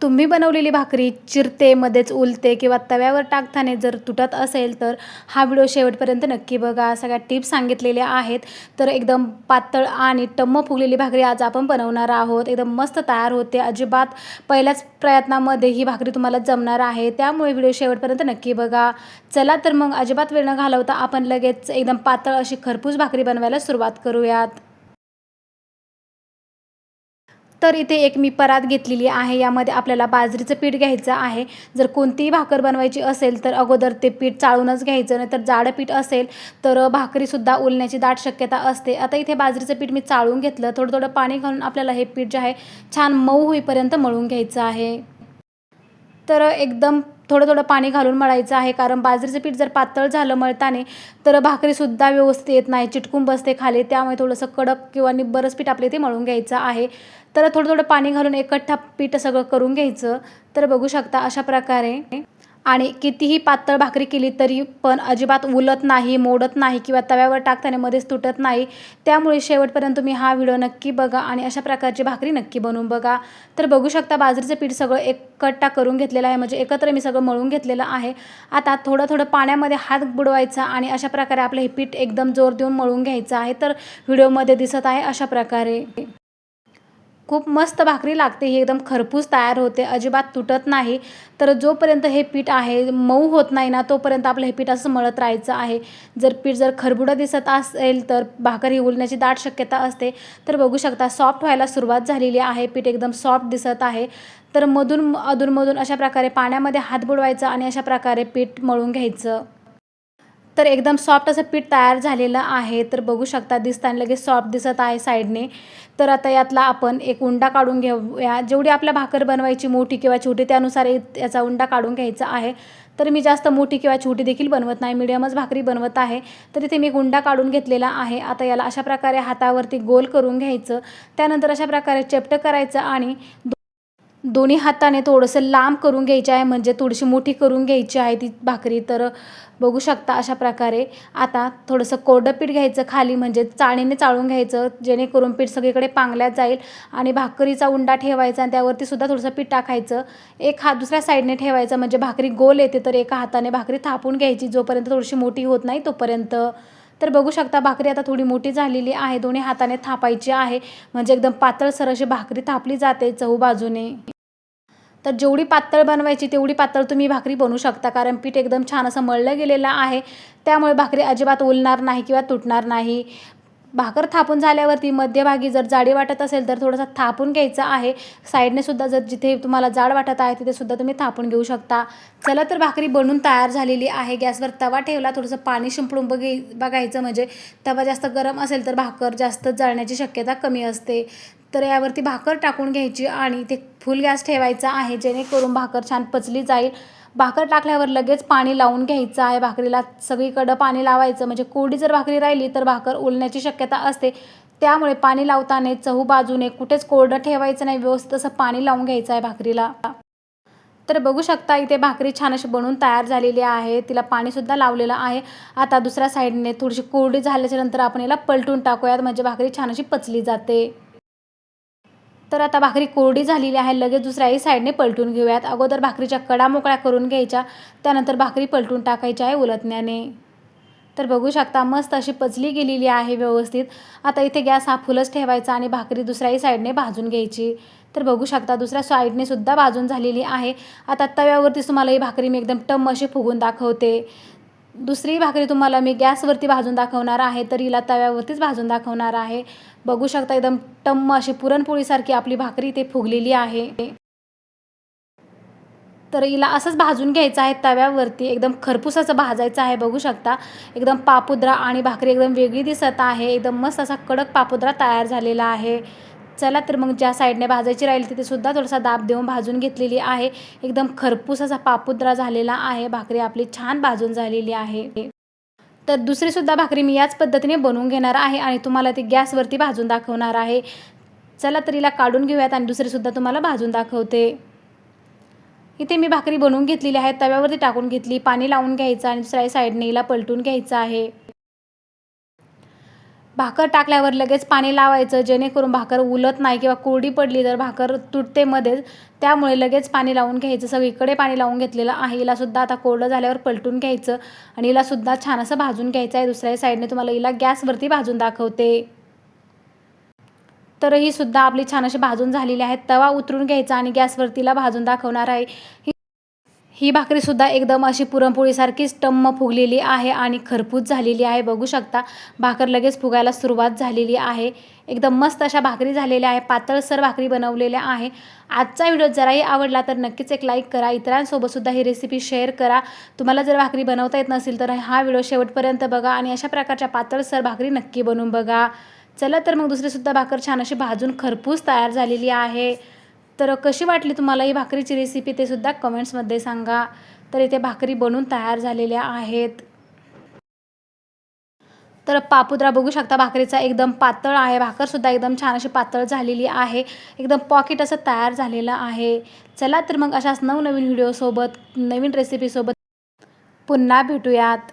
तुम्ही बनवलेली भाकरी चिरते मध्येच उलते किंवा तव्यावर टाकताने जर तुटत असेल तर हा व्हिडिओ शेवटपर्यंत नक्की बघा. सगळ्या टिप्स सांगितलेल्या आहेत. तर एकदम पातळ आणि टम्म फुगलेली भाकरी आज आपण बनवणार आहोत. एकदम मस्त तयार होते. अजिबात पहिल्याच प्रयत्नामध्ये ही भाकरी तुम्हाला जमणार आहे. त्यामुळे व्हिडिओ शेवटपर्यंत नक्की बघा. चला तर मग अजिबात वेळ न घालवता आपण लगेच एकदम पातळ अशी खरपूस भाकरी बनवायला सुरुवात करूयात. तर इथे एक मी परात घेतलेली आहे. यामध्ये आपल्याला बाजरीचं पीठ घ्यायचं आहे. जर कोणतीही भाकर बनवायची असेल तर अगोदर ते पीठ चाळूनच घ्यायचं. नाही तर जाडं पीठ असेल तर भाकरीसुद्धा उलण्याची दाट शक्यता असते. आता इथे बाजरीचं पीठ मी चाळून घेतलं. थोडं थोडं पाणी घालून आपल्याला हे पीठ जे आहे छान मऊ होईपर्यंत मळून घ्यायचं आहे. तर एकदम थोडं थोडं पाणी घालून मळायचं आहे. कारण बाजरीचं पीठ जर पातळ झालं मळताने तर भाकरीसुद्धा व्यवस्थित येत नाही. चिटकून बसते खाली. त्यामुळे थोडंसं कडक किंवा निब्बरच पीठ आपले ते मळून घ्यायचं आहे. तर थोडं थोडं पाणी घालून एकठ्ठा पीठ सगळं करून घ्यायचं. तर बघू शकता अशा प्रकारे. आणि कितीही पातळ भाकरी केली तरी पण अजिबात उलत नाही मोडत नाही किंवा तव्यावर टाकताना मध्येच तुटत नाही. त्यामुळे शेवटपर्यंत तुम्ही हा व्हिडिओ नक्की बघा आणि अशा प्रकारची भाकरी नक्की बनवून बघा. तर बघू शकता बाजरीचं पीठ सगळं एकट्टा करून घेतलेलं आहे. म्हणजे एकत्र मी सगळं मळून घेतलेलं आहे. आता थोडं थोडं पाण्यामध्ये हात बुडवायचा आणि अशा प्रकारे आपलं हे पीठ एकदम जोर देऊन मळून घ्यायचं आहे. तर व्हिडिओमध्ये दिसत आहे अशा प्रकारे. खूप मस्त भाकरी लागते ही एकदम खरपूस तयार होते अजिबात तुटत नाही. तर जोपर्यंत हे पीठ आहे मऊ होत नाही ना तोपर्यंत आपलं हे पीठ असं मळत राहायचं आहे. जर पीठ जर खरबुडं दिसत असेल तर भाकर ही उलण्याची दाट शक्यता असते. तर बघू शकता सॉफ्ट व्हायला सुरुवात झालेली आहे पीठ एकदम सॉफ्ट दिसत आहे. तर मधून अधूनमधून अशा प्रकारे पाण्यामध्ये हात बुडवायचा आणि अशा प्रकारे पीठ मळून घ्यायचं. तर एकदम सॉफ्ट असं पीठ तयार झालेलं आहे. तर बघू शकता दिसताना लगेच सॉफ्ट दिसत आहे साईडने तर आता यातला आपण एक उंडा काढून घेऊया. जेवढी आपल्या भाकर बनवायची मोठी किंवा छोटी त्यानुसार याचा उंडा काढून घ्यायचा आहे. तर मी जास्त मोठी किंवा छोटी देखील बनवत नाही. मिडियमच भाकरी बनवत आहे. तर इथे मी गुंडा काढून घेतलेला आहे. आता याला अशा प्रकारे हातावरती गोल करून घ्यायचं. त्यानंतर अशा प्रकारे चेपटं करायचं आणि दोन्ही हाताने थोडंसं लांब करून घ्यायचे आहे म्हणजे थोडीशी मोठी करून घ्यायची आहे ती भाकरी. तर बघू शकता अशा प्रकारे आता थोडंसं कोरडं पीठ घ्यायचं खाली म्हणजे चाळणीने चाळून घ्यायचं जेणेकरून पीठ सगळीकडे पांगल्यात जाईल आणि भाकरीचा उंडा ठेवायचा आणि त्यावरती सुद्धा थोडंसं पीठ टाकायचं. एक हात दुसऱ्या साईडने ठेवायचं म्हणजे भाकरी गोल येते तर एका हाताने भाकरी थापून घ्यायची जोपर्यंत थोडीशी मोठी होत नाही तोपर्यंत. तर बघू शकता भाकरी आता थोडी मोठी झालेली आहे दोन्ही हाताने थापायची आहे म्हणजे एकदम पातळसर अशी भाकरी थापली जाते चहू बाजूने तर जेवढी पातळ बनवायची तेवढी पातळ तुम्ही भाकरी बनवू शकता. कारण पीठ एकदम छान असं मळलं गेलेलं आहे. त्यामुळे भाकरी अजिबात ओलणार नाही किंवा तुटणार नाही. भाकर थापून झाल्यावरती मध्यभागी जर जाडी वाटत असेल तर थोडंसं थापून घ्यायचं आहे. साईडने सुद्धा जर जिथे तुम्हाला जाड वाटत आहे तिथे सुद्धा तुम्ही थापून घेऊ शकता. चला तर भाकरी बनून तयार झालेली आहे. गॅसवर तवा ठेवला थोडंसं पाणी शिंपडून बघी बघायचं म्हणजे तवा जास्त गरम असेल तर भाकर जास्त जळण्याची शक्यता कमी असते. तर यावरती भाकर टाकून घ्यायची आणि ते फुल गॅस ठेवायचा आहे जेणेकरून भाकर छान पचली जाईल. भाकर टाकल्यावर लगेच पाणी लावून घ्यायचं आहे. भाकरीला सगळीकडं पाणी लावायचं म्हणजे कोरडी जर भाकरी राहिली तर भाकर उलण्याची शक्यता असते. त्यामुळे पाणी लावताना चहू बाजूने कुठेच कोरडं ठेवायचं नाही. व्यवस्थित असं पाणी लावून घ्यायचं आहे भाकरीला. तर बघू शकता इथे भाकरी छान अशी बनवून तयार झालेली आहे. तिला पाणीसुद्धा लावलेलं आहे. आता दुसऱ्या साईडने थोडीशी कोरडी झाल्याच्यानंतर आपण याला पलटून टाकूयात म्हणजे भाकरी छान अशी पचली जाते. तर आता भाकरी कोरडी झालेली आहे. लगेच दुसऱ्याही साईडने पलटून घेऊयात. अगोदर भाकरीच्या कडा मोकळ्या करून घ्यायच्या. त्यानंतर भाकरी पलटून टाकायच्या आहे उलटण्याने. तर बघू शकता मस्त अशी पचली गेलेली आहे व्यवस्थित. आता इथे गॅस हा फुलच ठेवायचा आणि भाकरी दुसऱ्याही साईडने भाजून घ्यायची. तर बघू शकता दुसऱ्या साईडने सुद्धा भाजून झालेली आहे. आता तव्यावरती तुम्हाला ही भाकरी मी एकदम टम अशी फुगून दाखवते. दुसरी भाकरी तुम्हाला मी गॅसवरती भाजून दाखवणार आहे तर हिला तव्यावरतीच भाजून दाखवणार आहे. बघू शकता एकदम टम्म अशी पुरणपोळीसारखी आपली भाकरी इथे फुगलेली आहे. तर हिला असंच भाजून घ्यायचं आहे तव्यावरती. एकदम खरपूसाचं असं भाजायचं आहे बघू शकता. एकदम पापुद्रा आणि भाकरी एकदम वेगळी दिसत आहे. एकदम मस्त असा कडक पापुद्रा तयार झालेला आहे. चला तर मग ज्या साईडने भाजायची राहील तिथे सुद्धा थोडासा दाब देऊन भाजून घेतलेली आहे. एकदम खरपूस असा पापुद्रा झालेला आहे. भाकरी आपली छान भाजून झालेली आहे. तर दुसरीसुद्धा भाकरी मी याच पद्धतीने बनवून घेणार आहे आणि तुम्हाला ती गॅसवरती भाजून दाखवणार आहे. चला तर हिला काढून घेऊयात आणि दुसरीसुद्धा तुम्हाला भाजून दाखवते. इथे मी भाकरी बनवून घेतलेली आहे. तव्यावरती टाकून घेतली. पाणी लावून घ्यायचं आणि दुसऱ्या साईडने हिला पलटून घ्यायचं आहे. भाकर टाकल्यावर लगेच पाणी लावायचं जेणेकरून भाकर उलत नाही किंवा कोरडी पडली तर भाकर तुटते मध्येच. त्यामुळे लगेच पाणी लावून घ्यायचं. सगळीकडे पाणी लावून घेतलेलं आहे. हिलासुद्धा आता कोरडं झाल्यावर पलटून घ्यायचं आणि हिलासुद्धा छान असं भाजून घ्यायचं आहे. दुसऱ्या साईडने तुम्हाला हिला गॅसवरती भाजून दाखवते. तर ही सुद्धा आपली छान अशी भाजून झालेली आहे. तवा उतरून घ्यायचा आणि गॅसवरतीला भाजून दाखवणार आहे. ही ही भाकरीसुद्धा एकदम अशी पुरणपोळीसारखीच टम्म फुगलेली आहे आणि खरपूस झालेली आहे. बघू शकता भाकर लगेच फुगायला सुरुवात झालेली आहे. एकदम मस्त अशा भाकरी झालेल्या आहे. पातळसर भाकरी बनवलेल्या आहे. आजचा व्हिडिओ जराही आवडला तर नक्कीच एक लाईक करा. इतरांसोबतसुद्धा ही रेसिपी शेअर करा. तुम्हाला जर भाकरी बनवता येत नसेल तर हा व्हिडिओ शेवटपर्यंत बघा आणि अशा प्रकारच्या पातळसर भाकरी नक्की बनवून बघा. चला तर मग दुसरीसुद्धा भाकर छान अशी भाजून खरपूस तयार झालेली आहे. तर कशी वाटली तुम्हाला ही भाकरीची रेसिपी ते सुद्धा कमेंट्समध्ये सांगा. तर इथे भाकरी बनून तयार झालेल्या आहेत. तर पापुद्रा बघू शकता भाकरीचा एकदम पातळ आहे. भाकरसुद्धा एकदम छान अशी पातळ झालेली आहे. एकदम पॉकेट असं तयार झालेलं आहे. चला तर मग अशाच नवनवीन व्हिडिओसोबत नवीन रेसिपीसोबत पुन्हा भेटूयात.